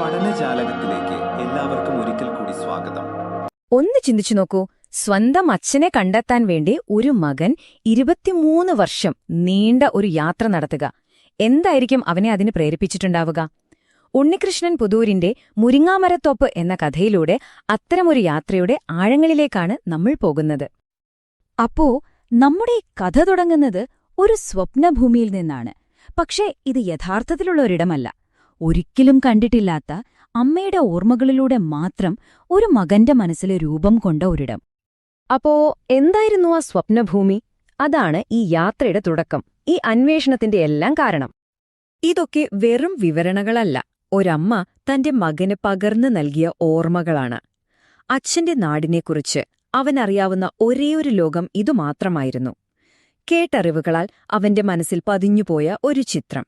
പഠനജാലകത്തിലേക്ക് എല്ലാവർക്കും ഒരിക്കൽ കൂടി സ്വാഗതം. ഒന്ന് ചിന്തിച്ചു നോക്കൂ. സ്വന്തം അച്ഛനെ കണ്ടെത്താൻ വേണ്ടി ഒരു മകൻ ഇരുപത്തിമൂന്ന് വർഷം നീണ്ട ഒരു യാത്ര നടത്തുക. എന്തായിരിക്കും അവനെ അതിന് പ്രേരിപ്പിച്ചിട്ടുണ്ടാവുക? ഉണ്ണികൃഷ്ണൻ പുതൂരിന്റെ മുരിങ്ങാമരത്തോപ്പ് എന്ന കഥയിലൂടെ അത്തരമൊരു യാത്രയുടെ ആഴങ്ങളിലേക്കാണ് നമ്മൾ പോകുന്നത്. അപ്പോ നമ്മുടെ കഥ തുടങ്ങുന്നത് ഒരു സ്വപ്നഭൂമിയിൽ നിന്നാണ്. പക്ഷേ ഇത് യഥാർത്ഥത്തിലുള്ള ഒരിടമല്ല. ഒരിക്കലും കണ്ടിട്ടില്ലാത്ത അമ്മയുടെ ഓർമ്മകളിലൂടെ മാത്രം ഒരു മകന്റെ മനസ്സിൽ രൂപം കൊണ്ട ഒരിടം. അപ്പോ എന്തായിരുന്നു ആ സ്വപ്നഭൂമി? അതാണ് ഈ യാത്രയുടെ തുടക്കം. ഈ അന്വേഷണത്തിന്റെ എല്ലാം കാരണം. ഇതൊക്കെ വെറും വിവരണകളല്ല. ഒരമ്മ തന്റെ മകന് പകർന്നു നൽകിയ ഓർമ്മകളാണ്. അച്ഛന്റെ നാടിനെക്കുറിച്ച് അവനറിയാവുന്ന ഒരേയൊരു ലോകം ഇതുമാത്രമായിരുന്നു. കേട്ടറിവുകളാൽ അവന്റെ മനസ്സിൽ പതിഞ്ഞുപോയ ഒരു ചിത്രം.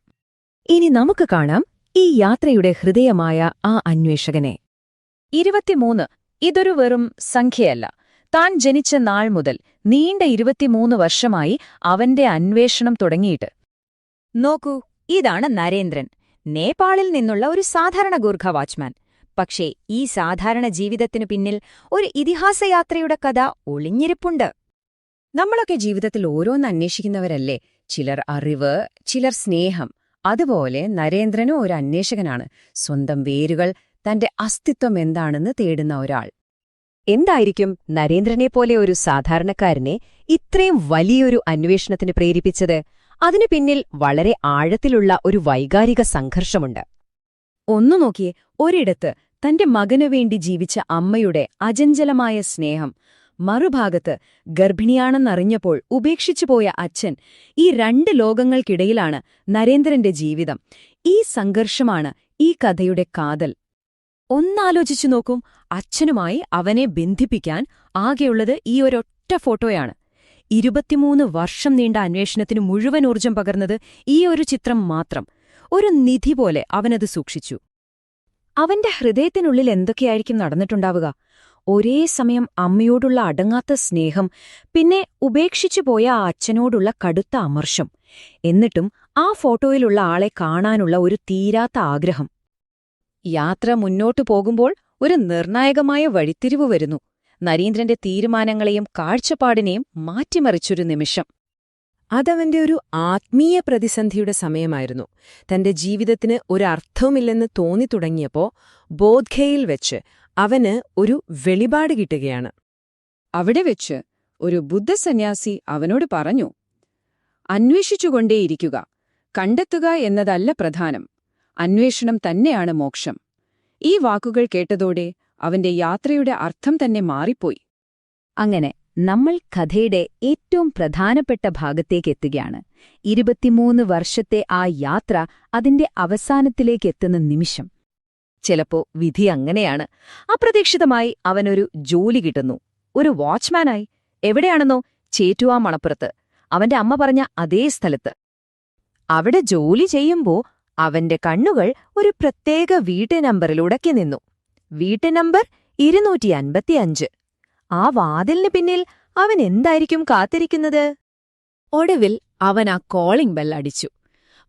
ഇനി നമുക്ക് കാണാം ഈ യാത്രയുടെ ഹൃദയമായ ആ അന്വേഷകനെ. ഇരുപത്തിമൂന്ന്. ഇതൊരു വെറും സംഖ്യയല്ല. താൻ ജനിച്ച നാൾ മുതൽ നീണ്ട ഇരുപത്തിമൂന്ന് വർഷമായി അവന്റെ അന്വേഷണം തുടങ്ങിയിട്ട്. നോക്കൂ ഇതാണ് നരേന്ദ്രൻ. നേപ്പാളിൽ നിന്നുള്ള ഒരു സാധാരണ ഗൂർഖ വാച്ച്മാൻ. പക്ഷേ ഈ സാധാരണ ജീവിതത്തിനു പിന്നിൽ ഒരു ഇതിഹാസയാത്രയുടെ കഥ ഒളിഞ്ഞിരിപ്പുണ്ട്. നമ്മളൊക്കെ ജീവിതത്തിൽ ഓരോന്ന് അന്വേഷിക്കുന്നവരല്ലേ? ചിലർ അറിവ് ചിലർ സ്നേഹം. അതുപോലെ നരേന്ദ്രനും ഒരു അന്വേഷകനാണ്. സ്വന്തം വേരുകൾ തന്റെ അസ്തിത്വം എന്താണെന്ന് തേടുന്ന ഒരാൾ. എന്തായിരിക്കും നരേന്ദ്രനെ പോലെ ഒരു സാധാരണക്കാരനെ ഇത്രയും വലിയൊരു അന്വേഷണത്തിന് പ്രേരിപ്പിച്ചത്? അതിനു പിന്നിൽ വളരെ ആഴത്തിലുള്ള ഒരു വൈകാരിക സംഘർഷമുണ്ട്. ഒന്നു നോക്കിയേ ഒരിടത്ത് തന്റെ മകനു വേണ്ടി ജീവിച്ച അമ്മയുടെ അചഞ്ചലമായ സ്നേഹം മറുഭാഗത്ത് ഗർഭിണിയാണെന്നറിഞ്ഞപ്പോൾ ഉപേക്ഷിച്ചുപോയ അച്ഛൻ ഈ രണ്ട് ലോകങ്ങൾക്കിടയിലാണ് നരേന്ദ്രന്റെ ജീവിതം. ഈ സംഘർഷമാണ് ഈ കഥയുടെ കാതൽ. ഒന്നാലോചിച്ചു നോക്കും അച്ഛനുമായി അവനെ ബന്ധിപ്പിക്കാൻ ആകെയുള്ളത് ഈ ഒരൊറ്റ ഫോട്ടോയാണ്. ഇരുപത്തിമൂന്ന് വർഷം നീണ്ട അന്വേഷണത്തിന് മുഴുവൻ ഊർജം പകർന്നത് ഈ ഒരു ചിത്രം മാത്രം. ഒരു നിധി പോലെ അവനത് സൂക്ഷിച്ചു. അവന്റെ ഹൃദയത്തിനുള്ളിൽ എന്തൊക്കെയായിരിക്കും നടന്നിട്ടുണ്ടാവുക? ഒരേ സമയം അമ്മയോടുള്ള അടങ്ങാത്ത സ്നേഹം പിന്നെ ഉപേക്ഷിച്ചു പോയ ആ അച്ഛനോടുള്ള കടുത്ത അമർഷം. എന്നിട്ടും ആ ഫോട്ടോയിലുള്ള ആളെ കാണാനുള്ള ഒരു തീരാത്ത ആഗ്രഹം. യാത്ര മുന്നോട്ടു പോകുമ്പോൾ ഒരു നിർണായകമായ വഴിത്തിരിവ് വരുന്നു. നരേന്ദ്രന്റെ തീരുമാനങ്ങളെയും കാഴ്ചപ്പാടിനെയും മാറ്റിമറിച്ചൊരു നിമിഷം. അതവന്റെ ഒരു ആത്മീയ പ്രതിസന്ധിയുടെ സമയമായിരുന്നു. തന്റെ ജീവിതത്തിന് ഒരർത്ഥവുമില്ലെന്ന് തോന്നിത്തുടങ്ങിയപ്പോ ബോധ്ഗയിൽ വെച്ച് അവന് ഒരു വെളിപാട് കിട്ടുകയാണ്. അവിടെ വെച്ച് ഒരു ബുദ്ധസന്യാസി അവനോട് പറഞ്ഞു അന്വേഷിച്ചുകൊണ്ടേയിരിക്കുക. കണ്ടെത്തുക എന്നതല്ല പ്രധാനം. അന്വേഷണം തന്നെയാണ് മോക്ഷം. ഈ വാക്കുകൾ കേട്ടതോടെ അവന്റെ യാത്രയുടെ അർത്ഥം തന്നെ മാറിപ്പോയി. അങ്ങനെ നമ്മൾ കഥയുടെ ഏറ്റവും പ്രധാനപ്പെട്ട ഭാഗത്തേക്കെത്തുകയാണ് ഇരുപത്തിമൂന്ന് വർഷത്തെ ആ യാത്ര അതിന്റെ അവസാനത്തിലേക്കെത്തുന്ന നിമിഷം. ചിലപ്പോ വിധി അങ്ങനെയാണ്. അപ്രതീക്ഷിതമായി അവനൊരു ജോലി കിട്ടുന്നു. ഒരു വാച്ച്മാനായി. എവിടെയാണെന്നോ ചേറ്റുവാ മണപ്പുറത്ത് അവന്റെ അമ്മ പറഞ്ഞ അതേ സ്ഥലത്ത്. അവിടെ ജോലി ചെയ്യുമ്പോ അവന്റെ കണ്ണുകൾ ഒരു പ്രത്യേക വീട്ടു നമ്പറിലുടക്കി നിന്നു. വീട്ടു നമ്പർ ഇരുന്നൂറ്റി അൻപത്തിയഞ്ച് ആ വാതിലിന് പിന്നിൽ അവൻ എന്തായിരിക്കും കാത്തിരിക്കുന്നത്? ഒടുവിൽ അവൻ ആ കോളിംഗ് ബെൽ അടിച്ചു.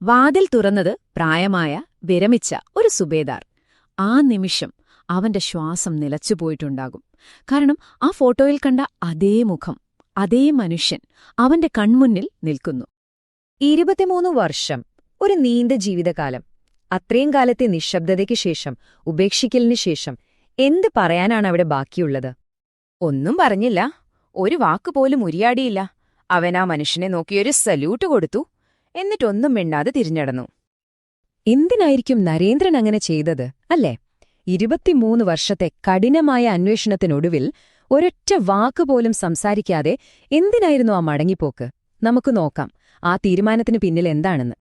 വാതിൽ തുറന്നത് പ്രായമായ വിരമിച്ച ഒരു സുബേദാർ. ആ നിമിഷം അവന്റെ ശ്വാസം നിലച്ചുപോയിട്ടുണ്ടാകും കാരണം ആ ഫോട്ടോയിൽ കണ്ട അതേ മുഖം അതേ മനുഷ്യൻ അവന്റെ കൺമുന്നിൽ നിൽക്കുന്നു. ഇരുപത്തിമൂന്ന് വർഷം ഒരു നീണ്ട ജീവിതകാലം. അത്രയും കാലത്തെ നിശബ്ദതയ്ക്ക് ശേഷം ഉപേക്ഷിക്കലിന് ശേഷം എന്ത് പറയാനാണ് അവിടെ ബാക്കിയുള്ളത്? ഒന്നും പറഞ്ഞില്ല. ഒരു വാക്കുപോലും ഉരിയാടിയില്ല. അവൻ ആ മനുഷ്യനെ നോക്കിയൊരു സല്യൂട്ട് കൊടുത്തു. എന്നിട്ടൊന്നും മിണ്ടാതെ തിരിഞ്ഞടന്നു. എന്തിനായിരിക്കും നരേന്ദ്രൻ അങ്ങനെ ചെയ്തത്? അല്ലേ? ഇരുപത്തിമൂന്ന് വർഷത്തെ കഠിനമായ അന്വേഷണത്തിനൊടുവിൽ ഒരൊറ്റ വാക്കുപോലും സംസാരിക്കാതെ എന്തിനായിരുന്നു ആ മടങ്ങിപ്പോക്ക്? നമുക്ക് നോക്കാം. ആ തീരുമാനത്തിന് പിന്നിൽ എന്താണെന്ന്.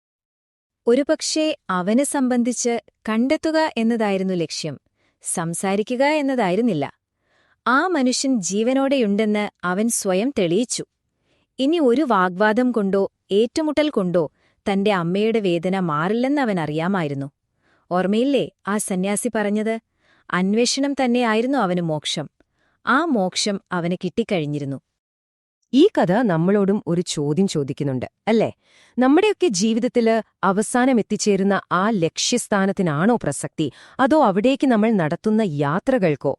ഒരുപക്ഷേ അവനെ സംബന്ധിച്ച് കണ്ടെത്തുക എന്നതായിരുന്നു ലക്ഷ്യം. സംസാരിക്കുക എന്നതായിരുന്നില്ല. ആ മനുഷ്യൻ ജീവനോടെയുണ്ടെന്ന് അവൻ സ്വയം തെളിയിച്ചു. ഇനി ഒരു വാഗ്വാദം കൊണ്ടോ ഏറ്റുമുട്ടൽ കൊണ്ടോ തന്റെ അമ്മയുടെ വേദന മാറില്ലെന്ന് അവൻ അറിയാമായിരുന്നു. ഓർമ്മയില്ലേ ആ സന്യാസി പറഞ്ഞത്? അന്വേഷണം തന്നെയായിരുന്നു അവന് മോക്ഷം. ആ മോക്ഷം അവന് കിട്ടിക്കഴിഞ്ഞിരുന്നു. ഈ കഥ നമ്മളോടും ഒരു ചോദ്യം ചോദിക്കുന്നുണ്ട് അല്ലേ? നമ്മുടെയൊക്കെ ജീവിതത്തിൽ അവസാനം എത്തിച്ചേരുന്ന ആ ലക്ഷ്യസ്ഥാനത്തിനാണോ പ്രസക്തി? അതോ അവിടേക്ക് നമ്മൾ നടത്തുന്ന യാത്രകൾക്കോ